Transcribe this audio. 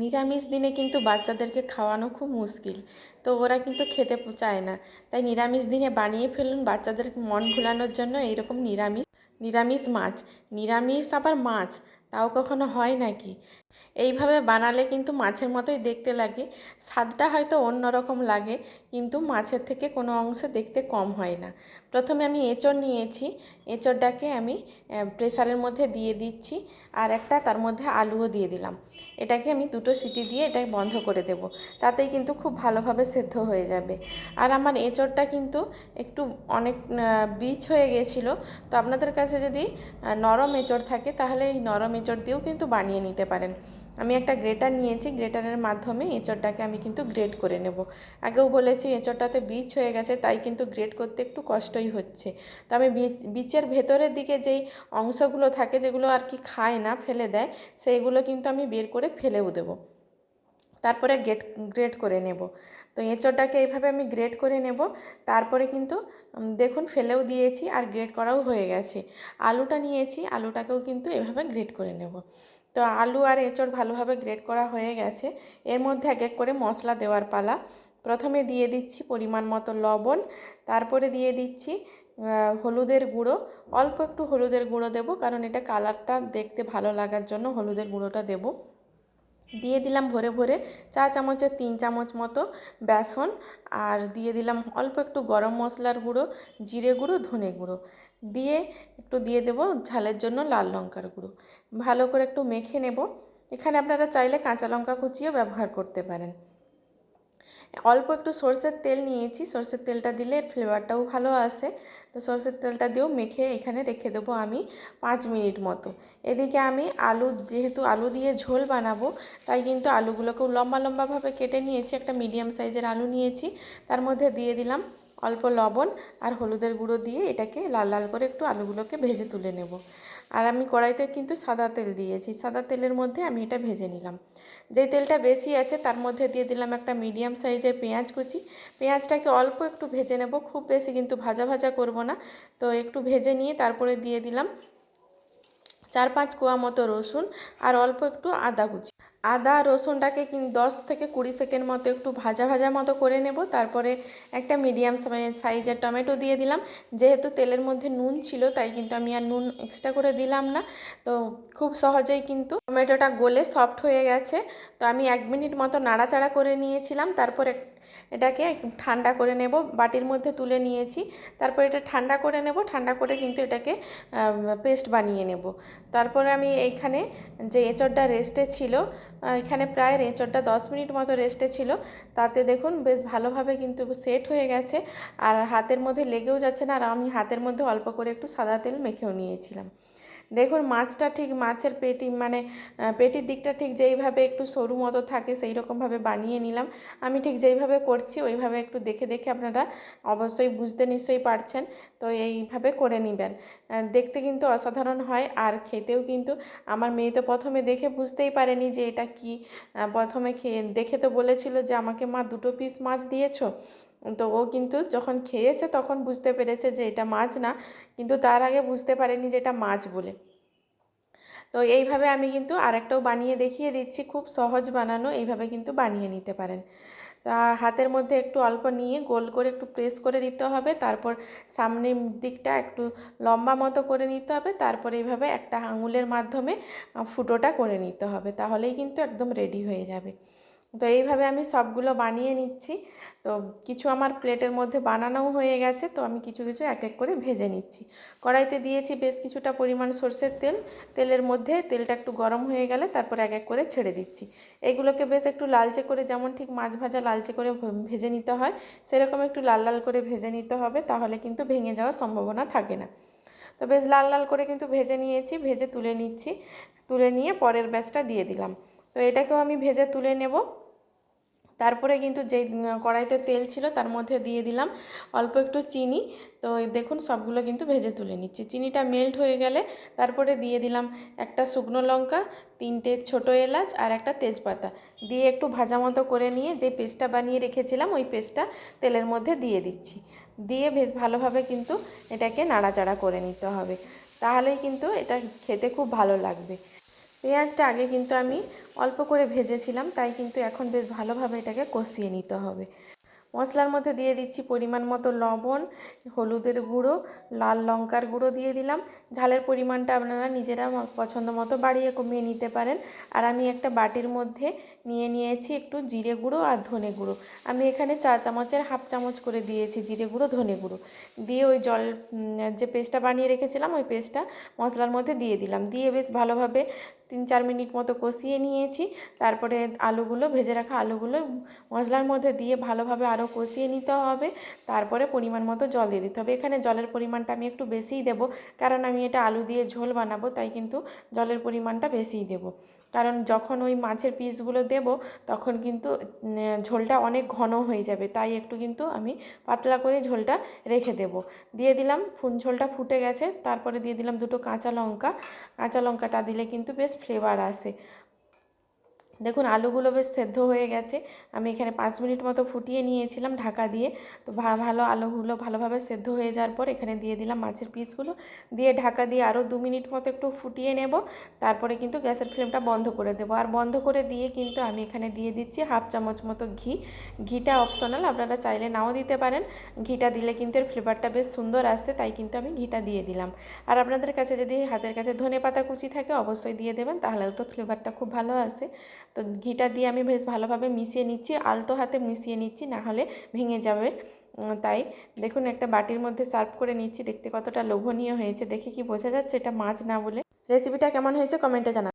নিরামিষ দিনে কিন্তু বাচ্চাদেরকে খাওয়ানো খুব মুশকিল। তো ওরা কিন্তু খেতে চায় না। তাই নিরামিষ দিনে বানিয়ে ফেলুন বাচ্চাদের মন ভুলানোর জন্য এইরকম নিরামিষ নিরামিষ মাছ। নিরামিষ আবার মাছ, তাও কখনো হয় নাকি? এইভাবে বানালে কিন্তু মাছের মতোই দেখতে লাগে। স্বাদটা হয়তো অন্যরকম লাগে, কিন্তু মাছের থেকে কোনো অংশে দেখতে কম হয় না। প্রথমে আমি এঁচড় নিয়েছি, এঁচড়টাকে আমি প্রেসারের মধ্যে দিয়ে দিচ্ছি আর একটা তার মধ্যে আলুও দিয়ে দিলাম। এটাকে আমি দুটো সিটি দিয়ে এটা বন্ধ করে দেব, তাতেই কিন্তু খুব ভালোভাবে সেদ্ধ হয়ে যাবে। আর আমার এঁচড়টা কিন্তু একটু অনেক বীজ হয়ে গেছিল, তো আপনাদের কাছে যদি নরম এঁচড় থাকে তাহলে এই নরম এঁচড় দিয়েও কিন্তু বানিয়ে নিতে পারেন। আমি একটা গ্রেটার নিয়েছি, গ্রেটারের মাধ্যমে এঁচড়টাকে আমি কিন্তু গ্রেট করে নেব। আগেও বলেছি এঁচড়টাতে বীজ হয়ে গেছে, তাই কিন্তু গ্রেট করতে একটু কষ্টই হচ্ছে। তো আমি বীচের ভেতরের দিকে যেই অংশগুলো থাকে, যেগুলো আর কি খায় না, ফেলে দেয়, সেইগুলো কিন্তু আমি বের করে ফেলেও দেবো। তারপরে গেট গ্রেট করে নেব। তো এঁচড়টাকে এইভাবে আমি গ্রেট করে নেব। তারপরে কিন্তু দেখুন ফেলেও দিয়েছি আর গ্রেট করাও হয়ে গেছে। আলুটা নিয়েছি, আলুটাকেও কিন্তু এভাবে গ্রেট করে নেব। তো আলু আর এঁচড় ভালোভাবে গ্রেট করা হয়ে গেছে। এর মধ্যে এক এক করে মশলা দেওয়ার পালা। প্রথমে দিয়ে দিচ্ছি পরিমাণ মতো লবণ, তারপরে দিয়ে দিচ্ছি হলুদের গুঁড়ো। অল্প একটু হলুদের গুঁড়ো দেবো, কারণ এটা কালারটা দেখতে ভালো লাগার জন্য হলুদের গুঁড়োটা দেবো। দিয়ে দিলাম ভরে ভরে চা চামচের তিন চামচ মতো বেসন, আর দিয়ে দিলাম অল্প একটু গরম মশলার গুঁড়ো, জিরে গুঁড়ো, ধনে গুঁড়ো। দিয়ে একটু দিয়ে দেবো ঝালের জন্য লাল লঙ্কার গুঁড়ো। ভালো করে একটু মেখে নেব। এখানে আপনারা চাইলে কাঁচা লঙ্কা কুচিও ব্যবহার করতে পারেন। অল্প একটু সর্ষের তেল নিয়েছি। সর্ষের তেলটা দিলে ফ্লেভারটাও ভালো আসে। তো সর্ষের তেলটা দিয়েও মেখে এখানে রেখে দেবো আমি পাঁচ মিনিট মতো। এদিকে আমি আলু, যেহেতু আলু দিয়ে ঝোল বানাবো, তাই কিন্তু আলুগুলোকেও লম্বা লম্বাভাবে কেটে নিয়েছি। একটা মিডিয়াম সাইজের আলু নিয়েছি। তার মধ্যে দিয়ে দিলাম অল্প লবণ আর হলুদের গুঁড়ো দিয়ে এটাকে লাল লাল করে একটু আলুগুলোকে ভেজে তুলে নেব। আর আমি কড়াইতে কিন্তু সাদা তেল দিয়েছি। সাদা তেলের মধ্যে আমি এটা ভেজে নিলাম। যে তেলটা বেশি আছে তার মধ্যে দিয়ে দিলাম একটা মিডিয়াম সাইজের পেঁয়াজ কুচি। পেঁয়াজটাকে অল্প একটু ভেজে নেব। খুব বেশি কিন্তু ভাজা ভাজা করব না। তো একটু ভেজে নিয়ে তারপরে দিয়ে দিলাম চার পাঁচ কোয়া মতো রসুন আর অল্প একটু আদা কুচি। আদা, রসুনটাকে দশ থেকে কুড়ি সেকেন্ড মতো একটু ভাজা ভাজা মতো করে নেব। তারপরে একটা মিডিয়াম সাইজের টমেটো দিয়ে দিলাম। যেহেতু তেলের মধ্যে নুন ছিল, তাই কিন্তু আমি আর নুন এক্সট্রা করে দিলাম না। তো খুব সহজেই কিন্তু টমেটোটা গলে সফট হয়ে গেছে। তো আমি এক মিনিট মতো নাড়াচাড়া করে নিয়েছিলাম। তারপরে এটাকে ঠান্ডা করে নেব, বাটির মধ্যে তুলে নিয়েছি। তারপর এটা ঠান্ডা করে নেব, ঠান্ডা করে কিন্তু এটাকে পেস্ট বানিয়ে নেব। তারপরে আমি এইখানে যে এঁচড়টা রেস্টে ছিল এখানে প্রায় এঁচড়টা দশ মিনিট মতো রেস্টে ছিল। তাতে দেখুন বেশ ভালোভাবে কিন্তু সেট হয়ে গেছে। আর হাতের মধ্যে লেগেও যাচ্ছে না, আর আমি হাতের মধ্যে অল্প করে একটু সাদা তেল মেখেও নিয়েছিলাম। দেখুন, মাছটা ঠিক মাছের পেটি মানে পেটির দিকটা ঠিক যেইভাবে একটু সরু মতো থাকে সেই রকমভাবে বানিয়ে নিলাম। আমি ঠিক যেইভাবে করছি ওইভাবে একটু দেখে দেখে আপনারা অবশ্যই বুঝতে নিশ্চয়ই পারছেন, তো এইভাবে করে নেবেন। দেখতে কিন্তু অসাধারণ হয় আর খেতেও কিন্তু আমার মেয়ে তো প্রথমে দেখে বুঝতেই পারেনি যে এটা কি। প্রথমে খেয়ে, দেখে তো বলেছিল যে আমাকে মা দুটো পিস মাছ দিয়েছ। তো ও কিন্তু যখন খেয়েছে তখন বুঝতে পেরেছে যে এটা মাছ না, কিন্তু তার আগে বুঝতে পারেনি যে এটা মাছ বলে। তো এইভাবে আমি কিন্তু আরেকটাও বানিয়ে দেখিয়ে দিচ্ছি, খুব সহজ বানানো, এইভাবে কিন্তু বানিয়ে নিতে পারেন। তা হাতের মধ্যে একটু অল্প নিয়ে গোল করে একটু প্রেস করে দিতে হবে, তারপর সামনের দিকটা একটু লম্বা মতো করে নিতে হবে, তারপর এইভাবে একটা আঙুলের মাধ্যমে ফুটোটা করে নিতে হবে, তাহলেই কিন্তু একদম রেডি হয়ে যাবে। তো এইভাবে আমি সবগুলো বানিয়ে নিচ্ছি। তো কিছু আমার প্লেটের মধ্যে বানানোও হয়ে গেছে, তো আমি কিছু কিছু এক এক করে ভেজে নিচ্ছি। কড়াইতে দিয়েছি বেশ কিছুটা পরিমাণ সর্ষের তেল। তেলের মধ্যে তেলটা একটু গরম হয়ে গেলে তারপর এক এক করে ছেড়ে দিচ্ছি। এগুলোকে বেশ একটু লালচে করে, যেমন ঠিক মাছ ভাজা লালচে করে ভেজে নিতে হয়, সেরকম একটু লাল লাল করে ভেজে নিতে হবে, তাহলে কিন্তু ভেঙে যাওয়ার সম্ভাবনা থাকে না। তো বেশ লাল লাল করে কিন্তু ভেজে নিয়েছি, ভেজে তুলে নিচ্ছি, তুলে নিয়ে পরের ব্যাচটা দিয়ে দিলাম। তো এটাকেও আমি ভেজে তুলে নেব। তারপরে কিন্তু যেই কড়াইতে তেল ছিল তার মধ্যে দিয়ে দিলাম অল্প একটু চিনি। তো দেখুন সবগুলো কিন্তু ভেজে তুলে নিচ্ছি। চিনিটা মেল্ট হয়ে গেলে তারপরে দিয়ে দিলাম একটা শুকনো লঙ্কা, তিনটে ছোটো এলাচ আর একটা তেজপাতা। দিয়ে একটু ভাজা মতো করে নিয়ে যে পেস্টটা বানিয়ে রেখেছিলাম ওই পেস্টটা তেলের মধ্যে দিয়ে দিচ্ছি। দিয়ে বেশ ভালোভাবে কিন্তু এটাকে নাড়াচাড়া করে নিতে হবে। তাহলেই কিন্তু এটা খেতে খুব ভালো লাগবে। পেঁয়াজটা আগে কিন্তু আমি অল্প করে ভেজেছিলাম, তাই কিন্তু এখন বেশ ভালোভাবে এটাকে কষিয়ে নিতে হবে। মশলার মধ্যে দিয়ে দিচ্ছি পরিমাণ মতো লবণ, হলুদের গুঁড়ো, লাল লঙ্কার গুঁড়ো দিয়ে দিলাম। ঝালের পরিমাণটা আপনারা নিজেরা পছন্দ মতো বাড়িয়ে কমিয়ে নিতে পারেন। আর আমি একটা বাটির মধ্যে নিয়ে নিয়েছি একটু জিরে গুঁড়ো আর ধনে গুঁড়ো। আমি এখানে চা চামচের হাফ চামচ করে দিয়েছি জিরে গুঁড়ো, ধনে গুঁড়ো। দিয়ে ওই জল যে পেস্টটা বানিয়ে রেখেছিলাম ওই পেস্টটা মশলার মধ্যে দিয়ে দিলাম। দিয়ে বেশ ভালোভাবে তিন চার মিনিট মতো কষিয়ে নিয়েছি। তারপরে আলুগুলো, ভেজে রাখা আলুগুলো মশলার মধ্যে দিয়ে ভালোভাবে আরও কষিয়ে নিতে হবে, তারপরে পরিমাণ মতো জল দিয়ে দিতে হবে। এখানে জলের পরিমাণটা আমি একটু বেশিই দেবো, কারণ আমি এটা আলু দিয়ে ঝোল বানাবো, তাই কিন্তু জলের পরিমাণটা বেশিই দেবো। কারণ যখন ওই মাছের পিসগুলো দেব, তখন কিন্তু ঝোলটা অনেক ঘন হয়ে যাবে, তাই একটু কিন্তু আমি পাতলা করে ঝোলটা রেখে দেব। দিয়ে দিলাম, ফুন ঝোলটা ফুটে গেছে, তারপরে দিয়ে দিলাম দুটো কাঁচা লঙ্কা। কাঁচা লঙ্কাটা দিলে কিন্তু বেশ ফ্লেভার আসে। দেখুন, আলুগুলো বেশ সেদ্ধ হয়ে গেছে। আমি এখানে পাঁচ মিনিট মতো ফুটিয়ে নিয়েছিলাম ঢাকা দিয়ে। তো ভালো আলুগুলো ভালোভাবে সেদ্ধ হয়ে যাওয়ার পর এখানে দিয়ে দিলাম মাছের পিসগুলো। দিয়ে ঢাকা দিয়ে আরও দু মিনিট মতো একটু ফুটিয়ে নেব। তারপরে কিন্তু গ্যাসের ফ্লেমটা বন্ধ করে দেবো। আর বন্ধ করে দিয়ে কিন্তু আমি এখানে দিয়ে দিচ্ছি হাফ চামচ মতো ঘি। ঘিটা অপশনাল, আপনারা চাইলে নাও দিতে পারেন। ঘিটা দিলে কিন্তু এর ফ্লেভারটা বেশ সুন্দর আসে, তাই কিন্তু আমি ঘিটা দিয়ে দিলাম। আর আপনাদের কাছে যদি হাতের কাছে ধনে পাতা কুচি থাকে, অবশ্যই দিয়ে দেবেন তাহলে তো ফ্লেভারটা খুব ভালো আসে। তো ঘিটা দিয়ে আমি বেশ ভালোভাবে মিশিয়ে নিচ্ছি, আলতো হাতে মিশিয়ে নিচ্ছি না হলে ভেঙে যাবে। তাই দেখুন একটা বাটির মধ্যে সার্ভ করে নিচ্ছি, দেখতে কতটা লোভনীয় হয়েছে, দেখে কি বোঝা যাচ্ছে এটা মাছ না বলে। রেসিপিটা কেমন হয়েছে কমেন্টে জানাবেন